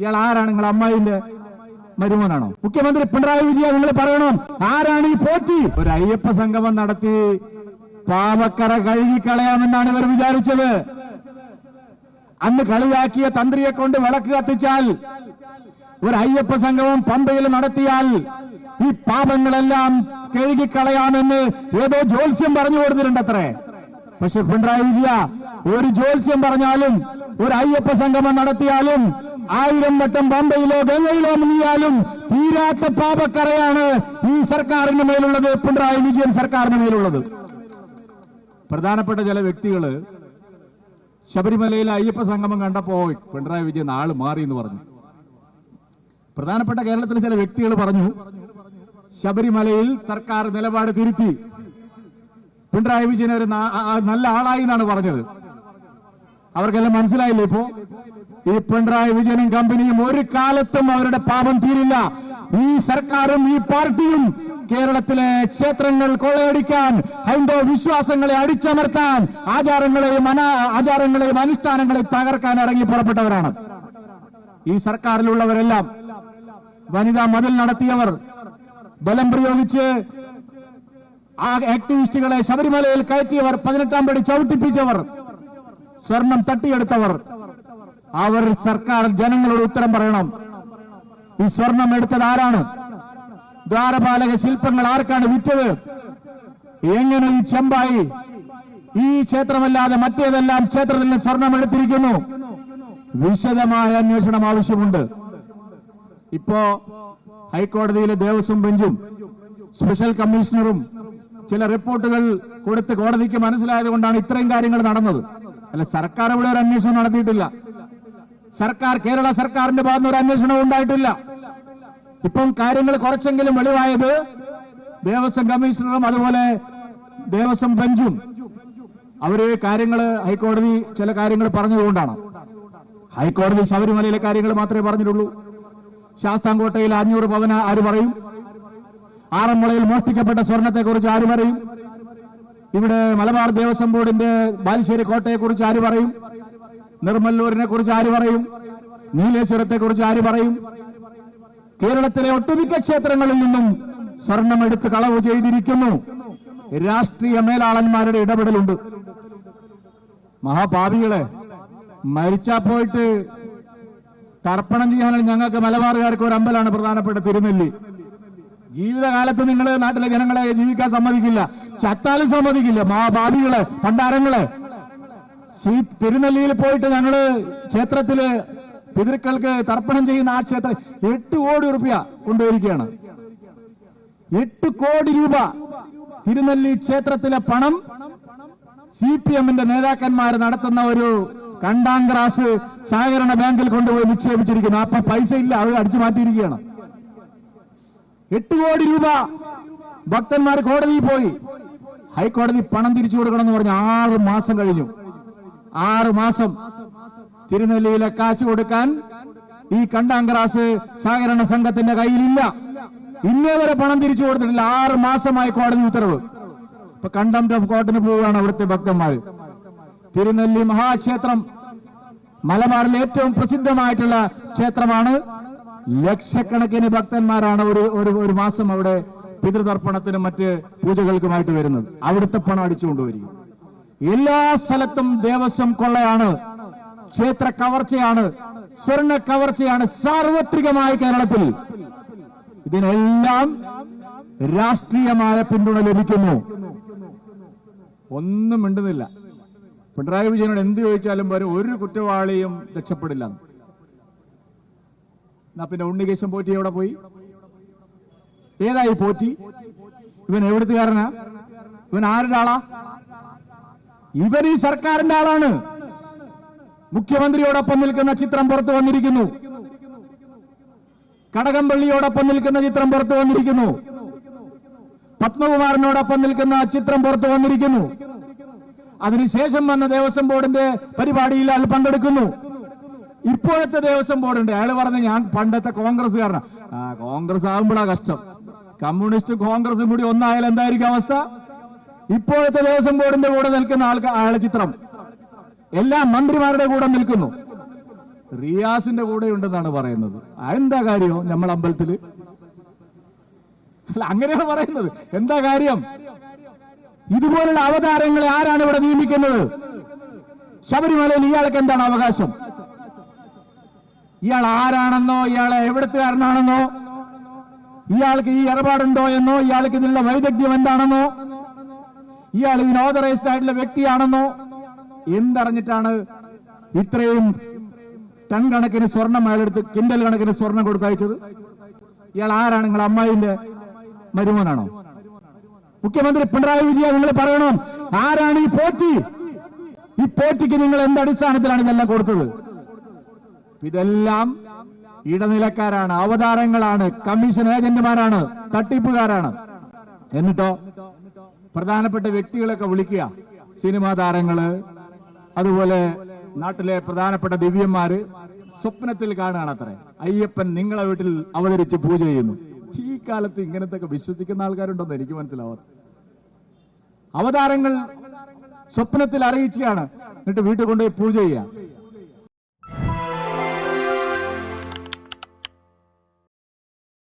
ഇയാൾ ആരാണ്? നിങ്ങൾ അമ്മായിന്റെ മരുമോനാണോ? മുഖ്യമന്ത്രി പിണറായി വിജയൻ നിങ്ങൾ പറയണം. ആരാണ് ഈ പോറ്റി? ഒരു അയ്യപ്പ സംഗമം നടത്തി പാവക്കര കഴുകി കളയാമെന്നാണ് ഇവർ വിചാരിച്ചത്. അന്ന് കളിയാക്കിയ തന്ത്രിയെ കൊണ്ട് വിളക്ക് കത്തിച്ചാൽ ഒരു അയ്യപ്പ സംഗമം പമ്പയിൽ നടത്തിയാൽ ഈ പാപങ്ങളെല്ലാം കഴുകിക്കളയാമെന്ന് ഏതോ ജ്യോത്സ്യം പറഞ്ഞു കൊടുത്തിട്ടുണ്ട് അത്രേ പക്ഷെ പിണറായി വിജയ ഒരു ജ്യോത്സ്യം പറഞ്ഞാലും ഒരു അയ്യപ്പ സംഗമം നടത്തിയാലും ആയിരം വട്ടം ബോംബെയിലോ ഗംഗയിലോ മുങ്ങിയാലും തീരാത്ത പാപക്കറയാണ് ഈ സർക്കാരിന് മേലുള്ളത് പിണറായി വിജയൻ സർക്കാരിന് മേലുള്ളത്. പ്രധാനപ്പെട്ട ചില വ്യക്തികൾ ശബരിമലയിലെ അയ്യപ്പ സംഗമം കണ്ടപ്പോ പിണറായി വിജയൻ ആൾ മാറി എന്ന് പറഞ്ഞു. പ്രധാനപ്പെട്ട കേരളത്തിലെ ചില വ്യക്തികൾ പറഞ്ഞു ശബരിമലയിൽ സർക്കാർ നിലപാട് തിരുത്തി. പിണറായി വിജയൻ ഒരു നല്ല ആളായി എന്നാണ് പറഞ്ഞത്. അവർക്കെല്ലാം മനസ്സിലായില്ലേ ഇപ്പോ? ഈ പിണറായി വിജയനും കമ്പനിയും ഒരു കാലത്തും അവരുടെ പാപം തീരില്ല. ഈ സർക്കാരും ഈ പാർട്ടിയും കേരളത്തിലെ ക്ഷേത്രങ്ങൾ കൊള്ളയടിക്കാൻ ഹൈന്ദവ വിശ്വാസങ്ങളെ അടിച്ചമർത്താൻ ആചാരങ്ങളെയും അനാ ആചാരങ്ങളെയും അനുഷ്ഠാനങ്ങളെയും തകർക്കാൻ ഇറങ്ങി പുറപ്പെട്ടവരാണ്. ഈ സർക്കാരിലുള്ളവരെല്ലാം വനിതാ മതിൽ നടത്തിയവർ ബലം പ്രയോഗിച്ച് ആ ആക്ടിവിസ്റ്റുകളെ ശബരിമലയിൽ കയറ്റിയവർ പതിനെട്ടാം പടി ചവിട്ടിപ്പിച്ചവർ സ്വർണം തട്ടിയെടുത്തവർ അവർ സർക്കാർ ജനങ്ങളോട് ഉത്തരം പറയണം. ഈ സ്വർണം എടുത്തത് ആരാണ്? ദ്വാരപാലക ശില്പങ്ങൾ ആർക്കാണ് വിറ്റത്? എങ്ങനെ ഈ ചെമ്പായി? ഈ ക്ഷേത്രമല്ലാതെ മറ്റേതെല്ലാം ക്ഷേത്രത്തിൽ സ്വർണം എടുത്തിരിക്കുന്നു? വിശദമായ അന്വേഷണം ആവശ്യമുണ്ട്. ഇപ്പോ ഹൈക്കോടതിയിലെ ദേവസ്വം ബെഞ്ചും സ്പെഷ്യൽ കമ്മീഷണറും ചില റിപ്പോർട്ടുകൾ കൊടുത്ത് കോടതിക്ക് മനസ്സിലായത് കൊണ്ടാണ് ഇത്രയും കാര്യങ്ങൾ നടന്നത്. അല്ല സർക്കാർ ഇവിടെ ഒരു അന്വേഷണം നടത്തിയിട്ടില്ല. സർക്കാർ കേരള സർക്കാരിന്റെ ഭാഗത്ത് ഒരു അന്വേഷണം ഉണ്ടായിട്ടില്ല. ഇപ്പം കാര്യങ്ങൾ കുറച്ചെങ്കിലും വെളിവായത് ദേവസ്വം കമ്മീഷണറും അതുപോലെ ദേവസ്വം ബെഞ്ചും. അവർ കാര്യങ്ങൾ ഹൈക്കോടതി ചില കാര്യങ്ങൾ പറഞ്ഞതുകൊണ്ടാണ്. ഹൈക്കോടതി ശബരിമലയിലെ കാര്യങ്ങൾ മാത്രമേ പറഞ്ഞിട്ടുള്ളൂ. ശാസ്താംകോട്ടയിൽ അഞ്ഞൂറ് പവന ആര് പറയും? ആറന്മുളയിൽ മോഷ്ടിക്കപ്പെട്ട സ്വർണത്തെക്കുറിച്ച് ആര് പറയും? ഇവിടെ മലബാർ ദേവസ്വം ബോർഡിന്റെ ബാലുശ്ശേരി കോട്ടയെക്കുറിച്ച് ആര് പറയും? നിർമ്മല്ലൂരിനെ കുറിച്ച് ആര് പറയും? നീലേശ്വരത്തെ കുറിച്ച് ആര് പറയും? കേരളത്തിലെ ഒട്ടുമിക്ക ക്ഷേത്രങ്ങളിൽ നിന്നും സ്വർണം എടുത്ത് കളവ് ചെയ്തിരിക്കുന്നു. രാഷ്ട്രീയ മേലാളന്മാരുടെ ഇടപെടലുണ്ട്. മഹാപാപികളെ മരിച്ചാ പോയിട്ട് തർപ്പണം ചെയ്യാനാണ് ഞങ്ങൾക്ക് മലബാറുകാർക്ക് ഒരു അമ്പലാണ് പ്രധാനപ്പെട്ട തിരുനെല്ലി. ജീവിതകാലത്ത് നിങ്ങൾ നാട്ടിലെ ജനങ്ങളെ ജീവിക്കാൻ സമ്മതിക്കില്ല. ചത്താലും സമ്മതിക്കില്ല. മഹാഭാവികൾ പണ്ടാരങ്ങൾ ശ്രീ തിരുനെല്ലിയിൽ പോയിട്ട് ഞങ്ങൾ ക്ഷേത്രത്തിൽ പിതൃക്കൾക്ക് തർപ്പണം ചെയ്യുന്ന ആ ക്ഷേത്രം എട്ട് കോടി റുപ്യ കൊണ്ടുവരികയാണ്. എട്ട് കോടി രൂപ തിരുനെല്ലി ക്ഷേത്രത്തിലെ പണം സി പി എമ്മിന്റെ നേതാക്കന്മാർ നടത്തുന്ന ഒരു കണ്ടാങ്ക്രാസ് സഹകരണ ബാങ്കിൽ കൊണ്ടുപോയി നിക്ഷേപിച്ചിരിക്കുന്നു. അപ്പൊ പൈസ ഇല്ല അവർ അടിച്ചു മാറ്റിയിരിക്കുകയാണ്. എട്ട് കോടി രൂപ ഭക്തന്മാർ കോടതിയിൽ പോയി. ഹൈക്കോടതി പണം തിരിച്ചു കൊടുക്കണമെന്ന് പറഞ്ഞ് ആറ് മാസം കഴിഞ്ഞു. ആറ് മാസം തിരുനെല്ലിയിലെ കാശ് കൊടുക്കാൻ ഈ കണ്ടാങ്കറാസ് സഹകരണ സംഘത്തിന്റെ കയ്യിലില്ല. ഇന്നേ വരെ പണം തിരിച്ചു കൊടുത്തിട്ടില്ല. ആറ് മാസമായി കോടതി ഉത്തരവ്. ഇപ്പൊ കണ്ടംപ്റ്റ് ഓഫ് കോർട്ടിന് പോവുകയാണ് അവിടുത്തെ ഭക്തന്മാർ തിരുനെല്ലി മഹാക്ഷേത്രം മലബാറിലെ ഏറ്റവും പ്രസിദ്ധമായിട്ടുള്ള ക്ഷേത്രമാണ്. ലക്ഷക്കണക്കിന് ഭക്തന്മാരാണ് ഒരു ഒരു മാസം അവിടെ പിതൃതർപ്പണത്തിനും മറ്റ് പൂജകൾക്കുമായിട്ട് വരുന്നത്. അവിടുത്തെ പണം അടിച്ചുകൊണ്ടുവരിക എല്ലാ സ്ഥലത്തും ദേവസ്വം കൊള്ളയാണ്. ക്ഷേത്ര കവർച്ചയാണ്. സ്വർണ കവർച്ചയാണ് സാർവത്രികമായ കേരളത്തിൽ. ഇതിനെല്ലാം രാഷ്ട്രീയമായ പിന്തുണ ലഭിക്കുന്നു. ഒന്നും മിണ്ടുന്നില്ല. പിണറായി വിജയനോട് എന്ത് ചോദിച്ചാലും വരും. ഒരു കുറ്റവാളിയും രക്ഷപ്പെടില്ല. എന്നാ പിന്നെ ഉണ്ണികേശൻ പോറ്റി എവിടെ പോയി? ഏതായി പോറ്റി? ഇവൻ എവിടുത്തുകാരനാ? ഇവൻ ആരുടെ ആളാ? ഇവൻ ഈ സർക്കാരിന്റെ ആളാണ്. മുഖ്യമന്ത്രിയോടൊപ്പം നിൽക്കുന്ന ചിത്രം പുറത്തു വന്നിരിക്കുന്നു. കടകംപള്ളിയോടൊപ്പം നിൽക്കുന്ന ചിത്രം പുറത്തു വന്നിരിക്കുന്നു. പത്മകുമാറിനോടൊപ്പം നിൽക്കുന്ന ചിത്രം പുറത്തു വന്നിരിക്കുന്നു. അതിനുശേഷം വന്ന ദേവസ്വം ബോർഡിന്റെ പരിപാടിയിൽ അയാൾ പങ്കെടുക്കുന്നു. ഇപ്പോഴത്തെ ദേവസ്വം ബോർഡുണ്ട്. അയാൾ പറഞ്ഞു ഞാൻ പണ്ടത്തെ കോൺഗ്രസ്സുകാരനാ. കോൺഗ്രസ് ആകുമ്പോഴാ കഷ്ടം. കമ്മ്യൂണിസ്റ്റും കോൺഗ്രസും കൂടി ഒന്നായാൽ എന്തായിരിക്കും അവസ്ഥ? ഇപ്പോഴത്തെ ദേവസ്വം ബോർഡിന്റെ കൂടെ നിൽക്കുന്ന ആൾക്ക് ആൾ ചിത്രം. എല്ലാ മന്ത്രിമാരുടെ കൂടെ നിൽക്കുന്നു. റിയാസിന്റെ കൂടെ ഉണ്ടെന്നാണ് പറയുന്നത്. എന്താ കാര്യം നമ്മൾ അമ്പലത്തിൽ അല്ല അങ്ങനെയാണ് പറയുന്നത്. എന്താ കാര്യം? ഇതുപോലുള്ള അവതാരങ്ങളെ ആരാണ് ഇവിടെ നിയമിക്കുന്നത്? ശബരിമലയിൽ ഇയാൾക്ക് എന്താണ് അവകാശം? ഇയാൾ ആരാണെന്നോ ഇയാളെ എവിടത്തുകാരനാണെന്നോ ഇയാൾക്ക് ഈ ഇടപാടുണ്ടോ എന്നോ ഇയാൾക്ക് ഇതിനുള്ള വൈദഗ്ധ്യം എന്താണെന്നോ ഇയാൾ ഈ നോതറൈസ്ഡ് ആയിട്ടുള്ള വ്യക്തിയാണെന്നോ എന്തറിഞ്ഞിട്ടാണ് ഇത്രയും ടൺ കണക്കിന് സ്വർണം അയാളെടുത്ത് കിൻഡൽ കണക്കിന് സ്വർണം കൊടുത്തയച്ചത് ഇയാൾ ആരാണ്? നിങ്ങൾ അമ്മായിന്റെ മരുമോനാണോ? മുഖ്യമന്ത്രി പിണറായി വിജയൻ നിങ്ങൾ പറയണം. ആരാണ് ഈ പോറ്റി? ഈ പോറ്റിക്ക് നിങ്ങൾ എന്ത് അടിസ്ഥാനത്തിലാണ് ഇതെല്ലാം കൊടുത്തത്? ഇതെല്ലാം ഇടനിലക്കാരാണ് അവതാരങ്ങളാണ് കമ്മീഷൻ ഏജന്റുമാരാണ് തട്ടിപ്പുകാരാണ്. എന്നിട്ടോ? പ്രധാനപ്പെട്ട വ്യക്തികളൊക്കെ വിളിക്കുക. സിനിമാ താരങ്ങൾ അതുപോലെ നാട്ടിലെ പ്രധാനപ്പെട്ട ദിവ്യന്മാര് സ്വപ്നത്തിൽ കാണുകയാണ് അയ്യപ്പൻ നിങ്ങളെ വീട്ടിൽ അവതരിച്ച് പൂജ ചെയ്യുന്നു. ഈ കാലത്ത് ഇങ്ങനത്തെ വിശ്വസിക്കുന്ന ആൾക്കാരുണ്ടെന്ന് എനിക്ക് മനസ്സിലാവാത്ത. അവതാരങ്ങൾ സ്വപ്നത്തിൽ അറിയിച്ചാണ് എന്നിട്ട് വീട്ടിൽ കൊണ്ടുപോയി പൂജ ചെയ്യുക.